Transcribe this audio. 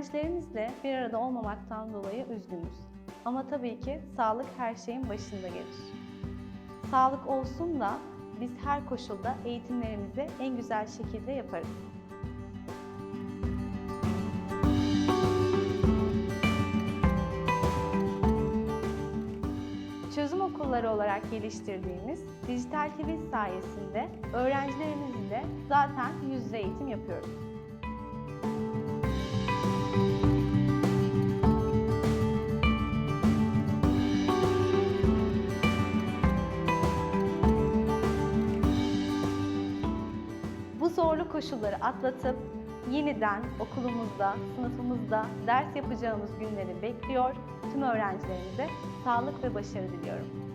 Öğrencilerimizle bir arada olmamaktan dolayı üzgünüz. Ama tabii ki sağlık her şeyin başında gelir. Sağlık olsun da biz her koşulda eğitimlerimizi en güzel şekilde yaparız. Çözüm okulları olarak geliştirdiğimiz dijital quiz sayesinde öğrencilerimizle zaten yüz yüze eğitim yapıyoruz. Zorlu koşulları atlatıp yeniden okulumuzda, sınıfımızda ders yapacağımız günleri bekliyor. Tüm öğrencilerimize sağlık ve başarı diliyorum.